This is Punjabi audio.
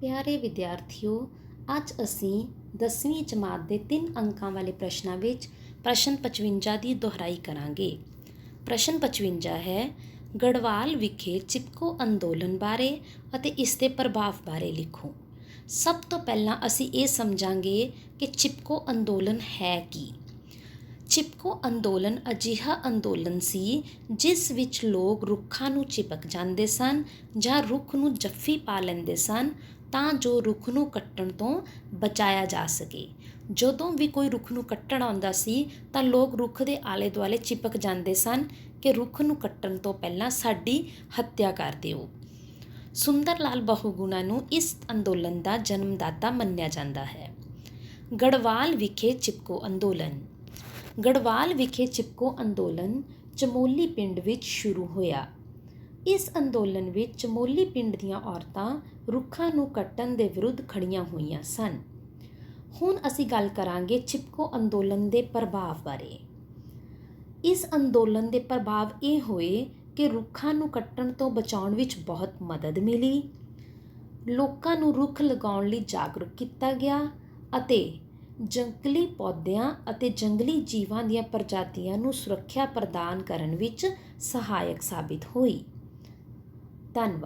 ਪਿਆਰੇ ਵਿਦਿਆਰਥੀਓ, ਅੱਜ ਅਸੀਂ 10ਵੀਂ ਜਮਾਤ ਦੇ 3 ਅੰਕਾਂ ਵਾਲੇ ਪ੍ਰਸ਼ਨਾਂ ਵਿੱਚ ਪ੍ਰਸ਼ਨ 55 ਦੀ ਦੁਹਰਾਈ ਕਰਾਂਗੇ। ਪ੍ਰਸ਼ਨ 55 ਹੈ, ਗੜਵਾਲ ਵਿਖੇ ਚਿਪਕੋ ਅੰਦੋਲਨ ਬਾਰੇ ਅਤੇ ਇਸ ਦੇ ਪ੍ਰਭਾਵ ਬਾਰੇ ਲਿਖੋ। ਸਭ ਤੋਂ ਪਹਿਲਾਂ ਅਸੀਂ ਇਹ ਸਮਝਾਂਗੇ ਕਿ ਚਿਪਕੋ ਅੰਦੋਲਨ ਹੈ ਕੀ। ਚਿਪਕੋ ਅੰਦੋਲਨ ਅਜਿਹਾ ਅੰਦੋਲਨ ਸੀ ਜਿਸ ਵਿੱਚ ਲੋਕ ਰੁੱਖਾਂ ਨੂੰ ਚਿਪਕ ਜਾਂਦੇ ਸਨ ਜਾਂ ਰੁੱਖ ਨੂੰ ਜੱਫੀ ਪਾ ਲੈਂਦੇ ਸਨ ਤਾਂ ਜੋ ਰੁੱਖ ਨੂੰ ਕੱਟਣ ਤੋਂ ਬਚਾਇਆ ਜਾ ਸਕੇ। ਜਦੋਂ ਵੀ ਕੋਈ ਰੁੱਖ ਨੂੰ ਕੱਟਣ ਆਉਂਦਾ ਸੀ, ਤਾਂ ਲੋਕ ਰੁੱਖ ਦੇ ਆਲੇ ਦੁਆਲੇ ਚਿਪਕ ਜਾਂਦੇ ਸਨ ਕਿ ਰੁੱਖ ਨੂੰ ਕੱਟਣ ਤੋਂ ਪਹਿਲਾਂ ਸਾਡੀ ਹੱਤਿਆ ਕਰ ਦਿਓ। ਸੁੰਦਰ ਲਾਲ ਬਹੁਗੁਣਾ ਨੂੰ ਇਸ ਅੰਦੋਲਨ ਦਾ ਜਨਮਦਾਤਾ ਮੰਨਿਆ ਜਾਂਦਾ ਹੈ। ਗੜਵਾਲ ਵਿਖੇ ਚਿਪਕੋ ਅੰਦੋਲਨ। ਗੜਵਾਲ ਵਿਖੇ ਚਿਪਕੋ ਅੰਦੋਲਨ ਚਮੋਲੀ ਪਿੰਡ ਵਿੱਚ ਸ਼ੁਰੂ ਹੋਇਆ। ਇਸ ਅੰਦੋਲਨ ਵਿੱਚ ਚਮੋਲੀ ਪਿੰਡ ਦੀਆਂ ਔਰਤਾਂ ਰੁੱਖਾਂ ਨੂੰ ਕੱਟਣ ਦੇ ਵਿਰੁੱਧ ਖੜੀਆਂ ਹੋਈਆਂ ਸਨ। ਹੁਣ ਅਸੀਂ ਗੱਲ ਕਰਾਂਗੇ ਚਿਪਕੋ ਅੰਦੋਲਨ ਦੇ ਪ੍ਰਭਾਵ ਬਾਰੇ। ਇਸ ਅੰਦੋਲਨ ਦੇ ਪ੍ਰਭਾਵ ਇਹ ਹੋਏ ਕਿ ਰੁੱਖਾਂ ਨੂੰ ਕੱਟਣ ਤੋਂ ਬਚਾਉਣ ਵਿੱਚ ਬਹੁਤ ਮਦਦ ਮਿਲੀ। ਲੋਕਾਂ ਨੂੰ ਰੁੱਖ ਲਗਾਉਣ ਲਈ ਜਾਗਰੂਕ ਕੀਤਾ ਗਿਆ ਅਤੇ ਜੰਗਲੀ ਪੌਦਿਆਂ ਅਤੇ ਜੰਗਲੀ ਜੀਵਾਂ ਦੀਆਂ ਪ੍ਰਜਾਤੀਆਂ ਨੂੰ ਸੁਰੱਖਿਆ ਪ੍ਰਦਾਨ ਕਰਨ ਵਿੱਚ ਸਹਾਇਕ ਸਾਬਿਤ ਹੋਈ। தன்வா